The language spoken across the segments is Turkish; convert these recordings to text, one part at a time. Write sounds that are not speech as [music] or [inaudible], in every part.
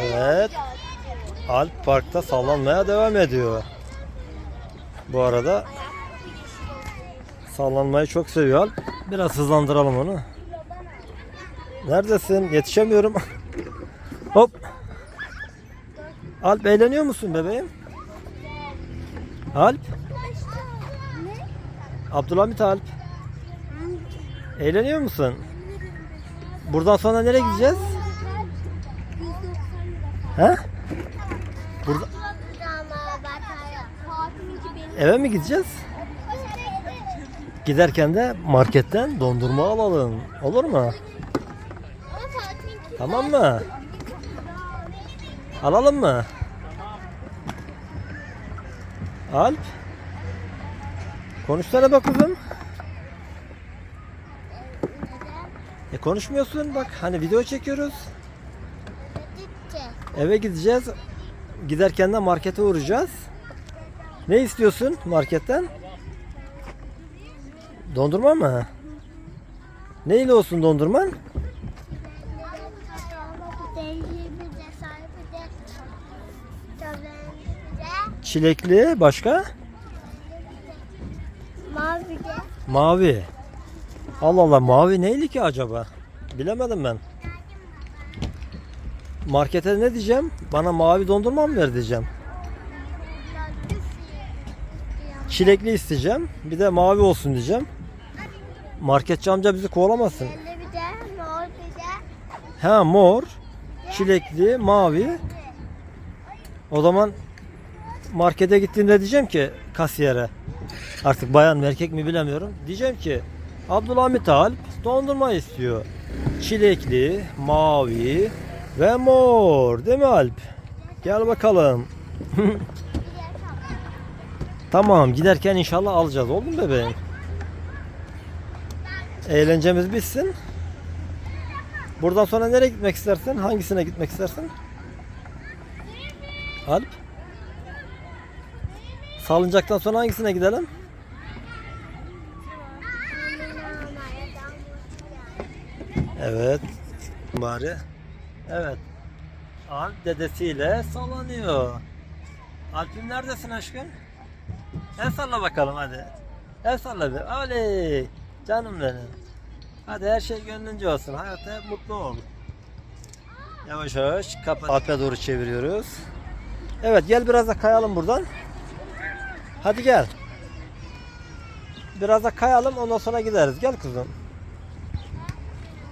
Evet. Alp parkta sallanmaya devam ediyor. Bu arada sallanmayı çok seviyor Alp. Biraz hızlandıralım onu. Neredesin? Yetişemiyorum. [laughs] Hop. Alp eğleniyor musun bebeğim? Alp? Abdülhamit Alp. Eğleniyor musun? Buradan sonra nereye gideceğiz? He? Burada eve mi gideceğiz? Giderken de marketten dondurma alalım. Olur mu? Tamam mı? Alalım mı? Alp? Konuşsana bak kızım. E konuşmuyorsun bak hani video çekiyoruz. Eve gideceğiz. Giderken de markete uğrayacağız. Ne istiyorsun marketten? Dondurma mı? Neyle olsun dondurman? Çilekli başka? Mavi. Mavi. Allah Allah mavi neyli ki acaba? Bilemedim ben. Markete ne diyeceğim? Bana mavi dondurma mı ver diyeceğim. Çilekli isteyeceğim. Bir de mavi olsun diyeceğim. Marketçi amca bizi kovalamasın. Ha mor, çilekli, mavi. O zaman markete gittiğimde diyeceğim ki kasiyere artık bayan mı erkek mi bilemiyorum. Diyeceğim ki Abdülhamit Alp dondurma istiyor. Çilekli, mavi ve mor. Değil mi Alp? Gel bakalım. tamam giderken inşallah alacağız. Oldu mu bebeğim? Eğlencemiz bitsin. Buradan sonra nereye gitmek istersin? Hangisine gitmek istersin? Alp? Salıncaktan sonra hangisine gidelim? Evet. Bari. Evet. Alp dedesiyle sallanıyor. Alp'im neredesin aşkım? El salla bakalım hadi. El salla bir. Oley. Canım benim. Hadi her şey gönlünce olsun. Hayatta hep mutlu ol. Yavaş yavaş kapat. Alp'e doğru çeviriyoruz. Evet gel biraz da kayalım buradan. Hadi gel. Biraz da kayalım ondan sonra gideriz. Gel kızım.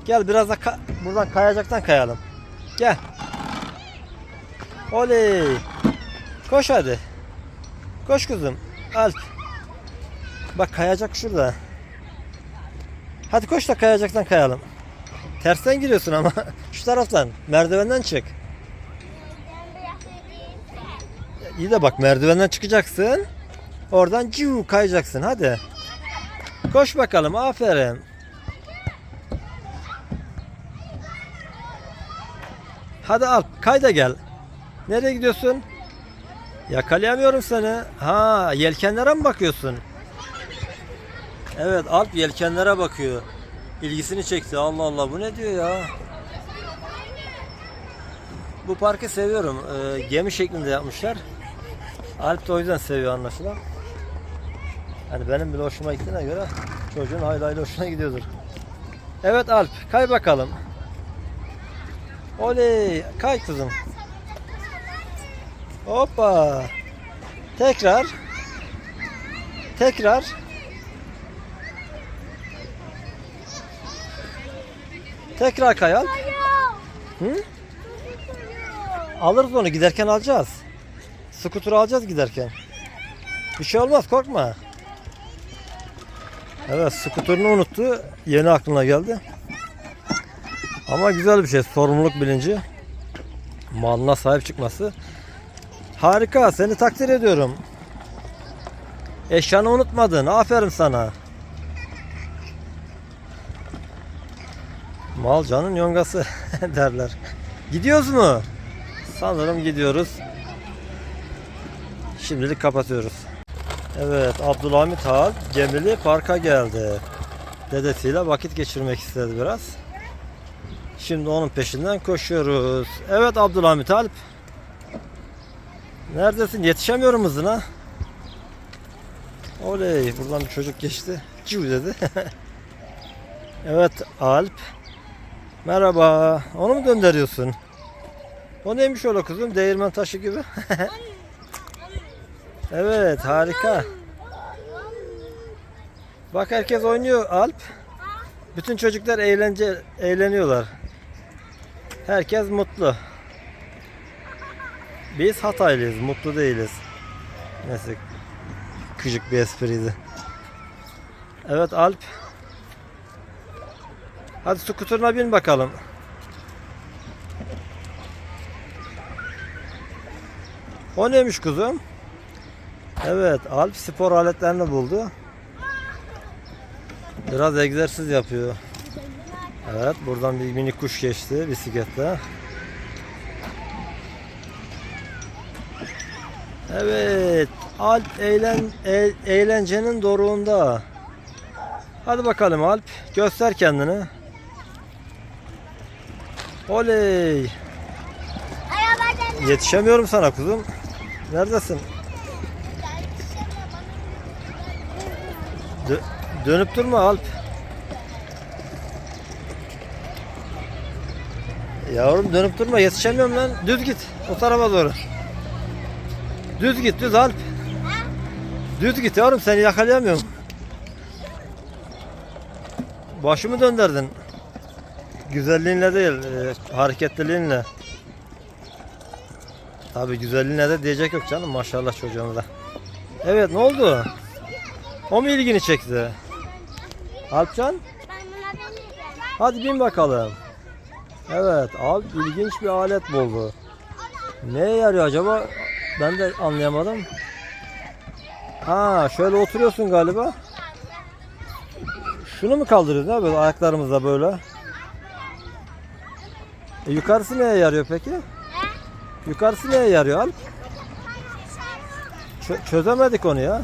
Gel biraz da ka- buradan kayacaktan kayalım. Gel. Oley. Koş hadi. Koş kızım. Alp. Bak kayacak şurada. Hadi koş da kayacaktan kayalım. Tersten giriyorsun ama [laughs] şu taraftan merdivenden çık. İyi de bak merdivenden çıkacaksın. Oradan ciu kayacaksın hadi. Koş bakalım aferin. Hadi Alp kay da gel. Nereye gidiyorsun? Yakalayamıyorum seni. Ha yelkenlere mi bakıyorsun? Evet Alp yelkenlere bakıyor. İlgisini çekti. Allah Allah bu ne diyor ya? Bu parkı seviyorum. Ee, gemi şeklinde yapmışlar. Alp de o yüzden seviyor anlaşılan. Hani benim bile hoşuma gittiğine göre çocuğun hayli hayli hoşuna gidiyordur. Evet Alp kay bakalım. Oley kay kızım. Hoppa. Tekrar. Tekrar. Tekrar kay Alp. Hı? Alırız onu giderken alacağız. Skuturu alacağız giderken. Bir şey olmaz korkma. Evet skuturunu unuttu. Yeni aklına geldi. Ama güzel bir şey. Sorumluluk bilinci. Malına sahip çıkması. Harika. Seni takdir ediyorum. Eşyanı unutmadın. Aferin sana. Mal canın yongası [laughs] derler. Gidiyoruz mu? Sanırım gidiyoruz. Şimdilik kapatıyoruz. Evet Abdülhamit Han Gemili Park'a geldi. Dedesiyle vakit geçirmek istedi biraz. Şimdi onun peşinden koşuyoruz. Evet Abdülhamit Alp. Neredesin? Yetişemiyorum hızına. Oley buradan bir çocuk geçti. Ciu dedi. [laughs] evet Alp. Merhaba. Onu mu gönderiyorsun? O neymiş öyle kızım? Değirmen taşı gibi. [laughs] evet harika. Bak herkes oynuyor Alp. Bütün çocuklar eğlence eğleniyorlar. Herkes mutlu. Biz Hataylıyız, mutlu değiliz. Neyse küçük bir espriydi. Evet Alp. Hadi skuterına bin bakalım. O neymiş kuzum? Evet Alp spor aletlerini buldu. Biraz egzersiz yapıyor. Evet buradan bir minik kuş geçti bisiklette. Evet Alp eğlen, e- eğlencenin doruğunda. Hadi bakalım Alp göster kendini. Oley yetişemiyorum sana kuzum. Neredesin? Dö- dönüp durma Alp. Yavrum dönüp durma yetişemiyorum lan. Düz git o tarafa doğru. Düz git düz Alp. Düz git yavrum seni yakalayamıyorum. Başımı döndürdün. Güzelliğinle değil, e, hareketliliğinle. Tabi güzelliğine de diyecek yok canım maşallah çocuğumuza. Evet ne oldu? O mu ilgini çekti? Alpcan hadi bin bakalım. Evet Alp ilginç bir alet buldu. Neye yarıyor acaba? Ben de anlayamadım. Ha şöyle oturuyorsun galiba. Şunu mu kaldırıyorsun ha böyle ayaklarımızla böyle? E, yukarısı neye yarıyor peki? Yukarısı neye yarıyor Alp? Çö- çözemedik onu ya.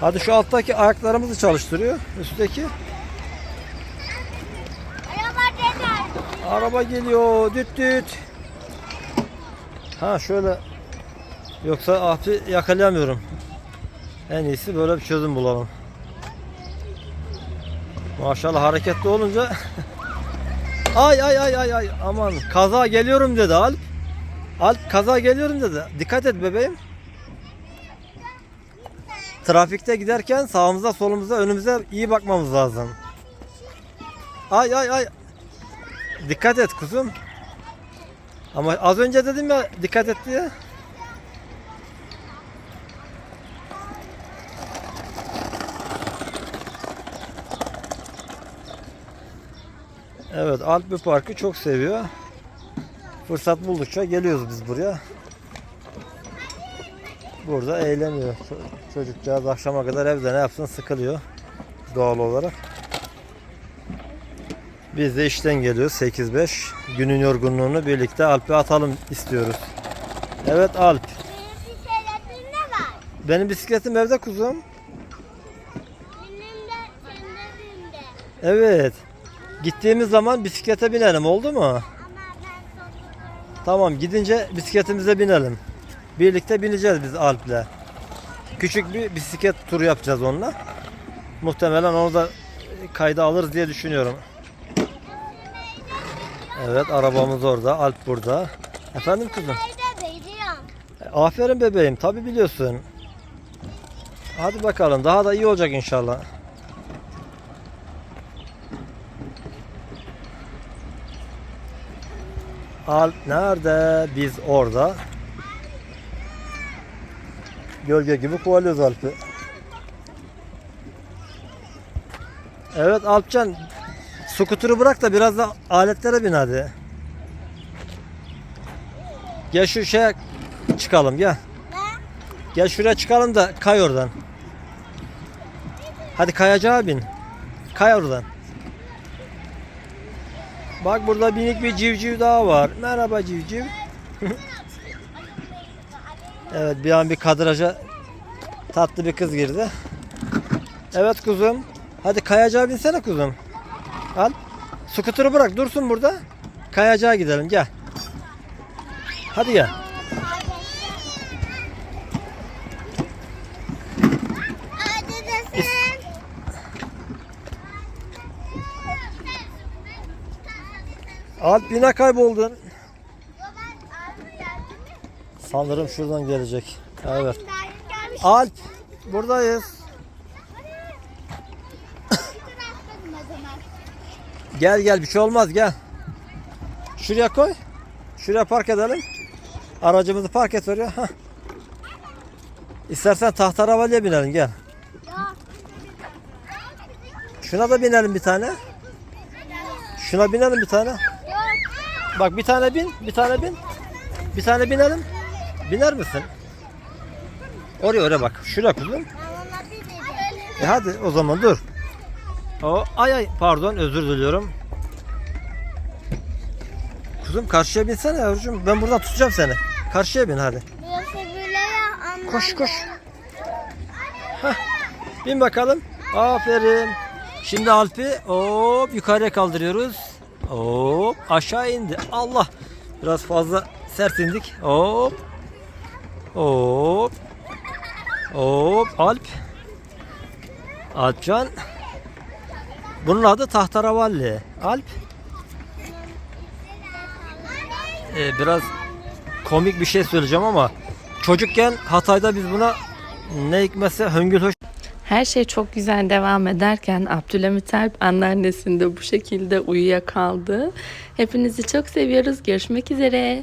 Hadi şu alttaki ayaklarımızı çalıştırıyor. Üstteki. Araba deder. Araba geliyor. Düt düt. Ha şöyle. Yoksa ahti yakalayamıyorum. En iyisi böyle bir çözüm bulalım. Maşallah hareketli olunca [laughs] Ay ay ay ay ay aman kaza geliyorum dedi Alp. Alp kaza geliyorum dedi. Dikkat et bebeğim. Trafikte giderken sağımıza solumuza önümüze iyi bakmamız lazım. Ay ay ay. Dikkat et kuzum. Ama az önce dedim ya dikkat et diye. Evet Alp bu parkı çok seviyor. Fırsat buldukça geliyoruz biz buraya. Burada eğleniyor. Ço- Çocukcağız akşama kadar evde ne yapsın sıkılıyor. Doğal olarak. Biz de işten geliyoruz 8-5. Günün yorgunluğunu birlikte Alp'e atalım istiyoruz. Evet Alp. Benim bisikletin ne var? Benim bisikletim evde kuzum. Benim de senin de binde. Evet. Gittiğimiz zaman bisiklete binelim oldu mu? Tamam gidince bisikletimize binelim. Birlikte bineceğiz biz Alp'le. Küçük bir bisiklet turu yapacağız onunla. Muhtemelen onu da kayda alırız diye düşünüyorum. Evet arabamız orada. Alp burada. Efendim kızım? Aferin bebeğim. Tabi biliyorsun. Hadi bakalım. Daha da iyi olacak inşallah. Alp nerede? Biz orada. Gölge gibi kovalıyoruz Alp'i. Evet Alpcan. Skuturu bırak da biraz da aletlere bin hadi. Gel şu şeye çıkalım gel. Gel şuraya çıkalım da kay oradan. Hadi kayacağa bin. Kay oradan. Bak burada minik bir civciv daha var. Merhaba civciv. [laughs] evet bir an bir kadraja tatlı bir kız girdi. Evet kuzum. Hadi kayacağa binsene kuzum. Al. Skuturu bırak dursun burada. Kayacağa gidelim gel. Hadi gel. Alp yine kayboldun. Sanırım şuradan gelecek. Evet. Alp buradayız. Gel gel bir şey olmaz gel. Şuraya koy. Şuraya park edelim. Aracımızı park et oraya. İstersen tahtaravalliye binelim gel. Şuna da binelim bir tane. Şuna binelim bir tane. Bak bir tane bin, bir tane bin. Bir tane binelim. Biner misin? Oraya oraya bak. Şuraya kuzum. E hadi o zaman dur. O ay ay pardon özür diliyorum. Kuzum karşıya binsene yavrucuğum. Ben buradan tutacağım seni. Karşıya bin hadi. Koş koş. Hah. Bin bakalım. Aferin. Şimdi Alp'i hop yukarıya kaldırıyoruz. Hop aşağı indi. Allah. Biraz fazla sert indik. Hop. Hop. Hop Alp. Alpcan. Bunun adı Tahtaravalli. Alp. Ee, biraz komik bir şey söyleyeceğim ama çocukken Hatay'da biz buna ne hikmetse höngül hoş Her şey çok güzel devam ederken Abdülhamit Alp anneannesinde bu şekilde uyuyakaldı. Hepinizi çok seviyoruz. Görüşmek üzere.